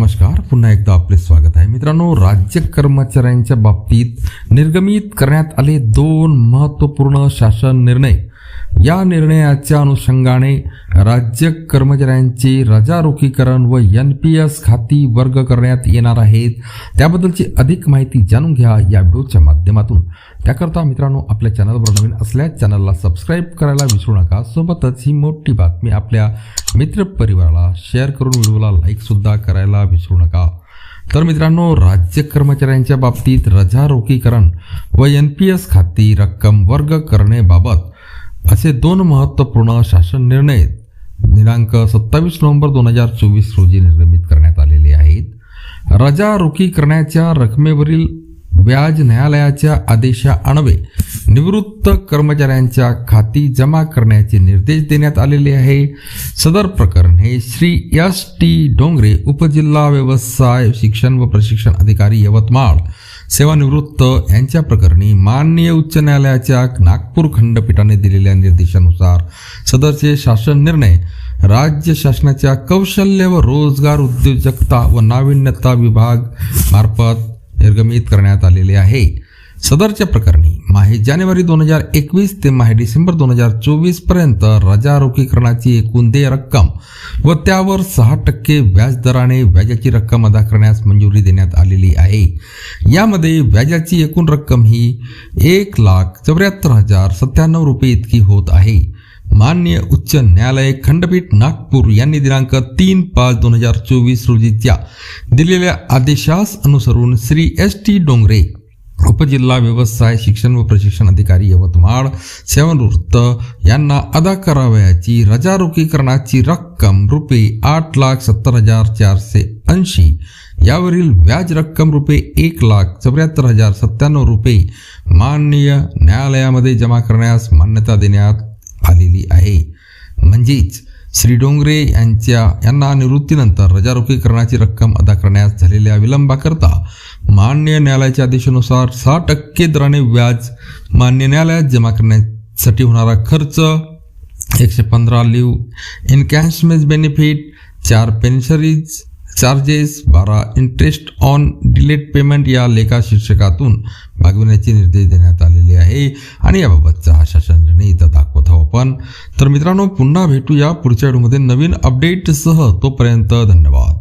नमस्कार पुन्हा एकदा आपले स्वागत आहे. मित्रांनो राज्य कर्मचाऱ्यांच्या बाबतीत निर्गमित करण्यात आले दोन महत्त्वपूर्ण शासन निर्णय. या निर्णयाच्या अनुषंगाने राज्य कर्मचाऱ्यांचे रजारोखीकरण व एन पी एस खाती वर्ग करण्यात येणार आहेत. त्याबद्दलची अधिक माहिती जाणून घ्या या व्हिडिओच्या माध्यमातून. त्याकरता मित्रांनो आपल्या चॅनलवर नवीन असल्यास चॅनलला सबस्क्राईब करायला विसरू नका. सोबतच ही मोठी बातमी आपल्या मित्रपरिवाराला शेअर करून व्हिडिओला लाईकसुद्धा करायला विसरू नका. तर मित्रांनो राज्य कर्मचाऱ्यांच्या बाबतीत रजारोखीकरण व एन पी एस खाती रक्कम वर्ग करण्याबाबत असे दोन महत्त्वपूर्ण शासन निर्णय दिनांक सत्तावीस नोव्हेंबर दोन हजार चोवीस रोजी निर्गमित करण्यात आलेले आहेत. रजा रोखी करण्याच्या रकमेवरील व्याज न्यायालयाच्या आदेशा आणवे निवृत्त कर्मचाऱ्यांच्या खाती जमा करण्याचे निर्देश देण्यात आलेले आहे. सदर प्रकरण हे श्री एस टी डोंगरे उपजिल्हा व्यवसाय शिक्षण व प्रशिक्षण अधिकारी यवतमाळ सेवानिवृत्त यांच्या प्रकरणी माननीय उच्च न्यायालयाच्या नागपूर खंडपीठाने दिलेल्या निर्देशानुसार सदरचे शासन निर्णय राज्य शासनाच्या कौशल्य व रोजगार उद्योजकता व नाविन्यता विभाग मार्फत निर्गमित करण्यात आलेले आहे. सदरच्या प्रकरणी माहे जानेवारी दोन हजार एकवीस ते माहे डिसेंबर दोन हजार चोवीसपर्यंत रजारोखीकरणाची एकूण देय रक्कम व त्यावर सहा टक्के व्याजदराने व्याजाची रक्कम अदा करण्यास मंजुरी देण्यात आलेली आहे. यामध्ये व्याजाची एकूण रक्कम ही एक लाख चौऱ्याहत्तर हजार सत्त्याण्णव रुपये इतकी होत आहे. मान्य उच्च न्यायालय खंडपीठ नागपूर यांनी दिनांक तीन पाच दोन हजार चोवीस रोजीच्या दिलेल्या आदेशास अनुसरून श्री एस टी डोंगरे उपजिल्हा व्यवसाय शिक्षण व प्रशिक्षण अधिकारी यवतमाळ सेवानिवृत्त यांना अदा करावयाची रजारोखीकरणाची रक्कम रुपये आठ लाख सत्तर हजार चारशे ऐंशी यावरील व्याज रक्कम रुपये एक लाख चौऱ्याहत्तर हजार सत्त्याण्णव रुपये माननीय न्यायालयामध्ये जमा करण्यास मान्यता देण्यात आलेली आहे. म्हणजेच श्री डोंगरे यांच्या यांना निवृत्तीनंतर रजारोखीकरणाची रक्कम अदा करण्यास झालेल्या विलंबाकरता मान्य न्यायालयाच्या आदेशानुसार सहा टक्के दराने व्याज मान्य न्यायालयात जमा करण्यासाठी होणारा खर्च एकशे पंधरा लिव्ह इनकॅशमेज बेनिफिट चार पेन्शरीज चार्जेस बारा इंटरेस्ट ऑन डिलेट पेमेंट या लेखा शीर्षकातून भागविण्याचे निर्देश देण्यात आलेले आहे. आणि याबाबतचा हा शासन निर्णय इथं दाखवत आहोत आपण. तर मित्रांनो पुन्हा भेटूया पुढच्या व्हिडिओमध्ये नवीन अपडेटसह तोपर्यंत धन्यवाद.